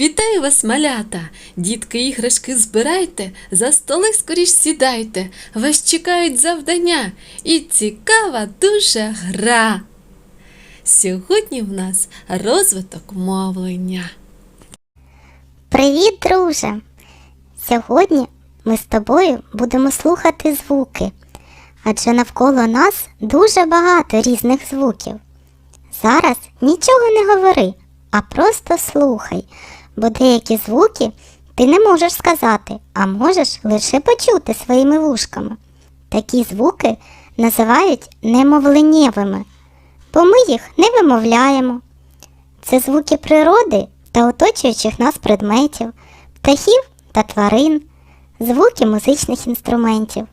Вітаю вас, малята! Дітки іграшки збирайте, за столи скоріш сідайте. Вас чекають завдання і цікава дуже гра. Сьогодні в нас розвиток мовлення. Привіт, друже! Сьогодні ми з тобою будемо слухати звуки, адже навколо нас дуже багато різних звуків. Зараз нічого не говори, а просто слухай, бо деякі звуки ти не можеш сказати, а можеш лише почути своїми вушками. Такі звуки називають немовленнєвими, бо ми їх не вимовляємо. Це звуки природи та оточуючих нас предметів, птахів та тварин, звуки музичних інструментів.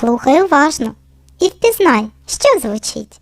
Слухай уважно і впізнай, що звучить.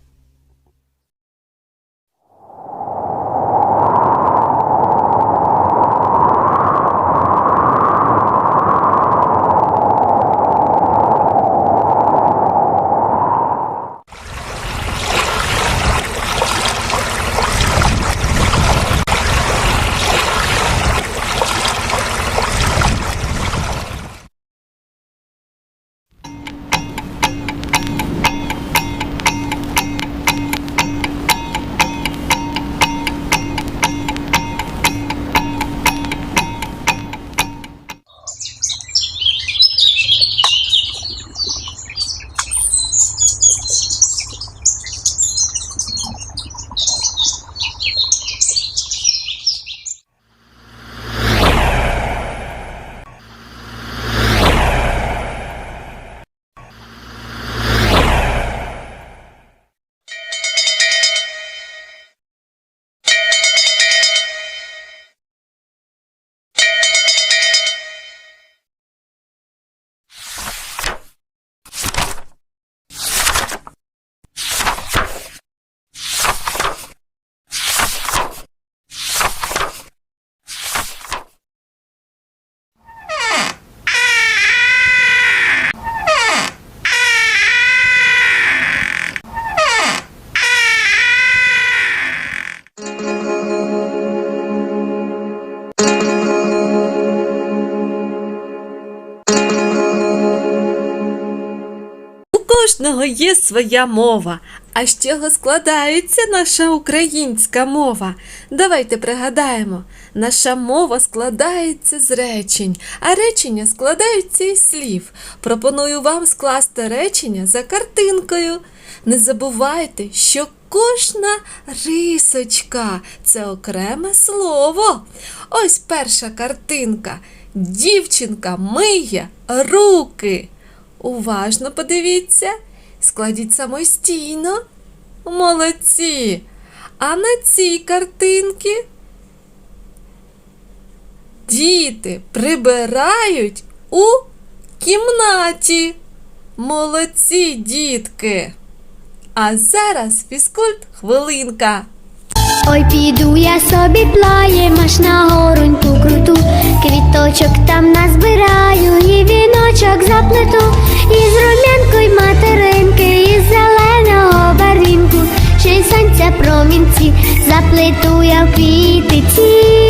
Кожного є своя мова. А з чого складається наша українська мова? Давайте пригадаємо, наша мова складається з речень, а речення складаються із слів. Пропоную вам скласти речення за картинкою. Не забувайте, що кожна рисочка це окреме слово. Ось перша картинка. Дівчинка миє руки. Уважно подивіться, складіть самостійно. Молодці. А на цій картинці діти прибирають у кімнаті. Молодці, дітки. А зараз фізкульт хвилинка. Ой, піду я собі плаєм аж на гороньку круту, квіточок там назбираю і віночок заплету, із рум'янкою материнки, промінці, заплету я в.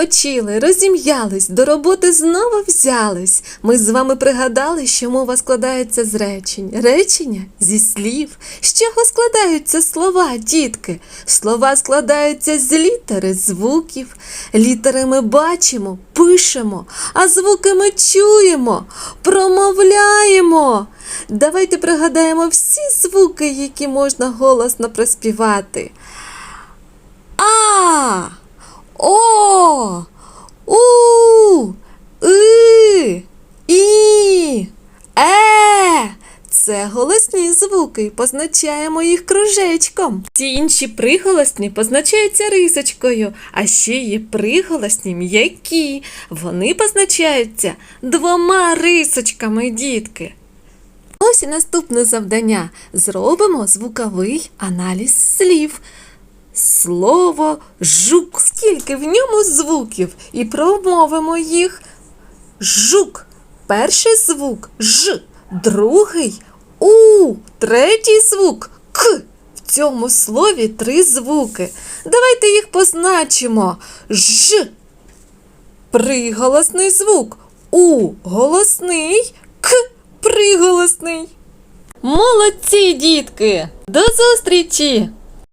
Відпочили, розім'ялись, до роботи знову взялись. Ми з вами пригадали, що мова складається з речень. Речення зі слів. З чого складаються слова, дітки? Слова складаються з літери, звуків. Літери ми бачимо, пишемо, а звуки ми чуємо, промовляємо. Давайте пригадаємо всі звуки, які можна голосно проспівати. А. О, У, И, І, Е, Це голосні звуки, позначаємо їх кружечком. Ці інші приголосні позначаються рисочкою, а ще є приголосні м'які. Вони позначаються двома рисочками, дітки. Ось і наступне завдання. Зробимо звуковий аналіз слів. Слово жук. Скільки в ньому звуків? І промовимо їх. Жук. Перший звук Ж, другий У, третій звук К. В цьому слові три звуки. Давайте їх позначимо. Ж. Приголосний звук. У голосний, К приголосний. Молодці, дітки! До зустрічі!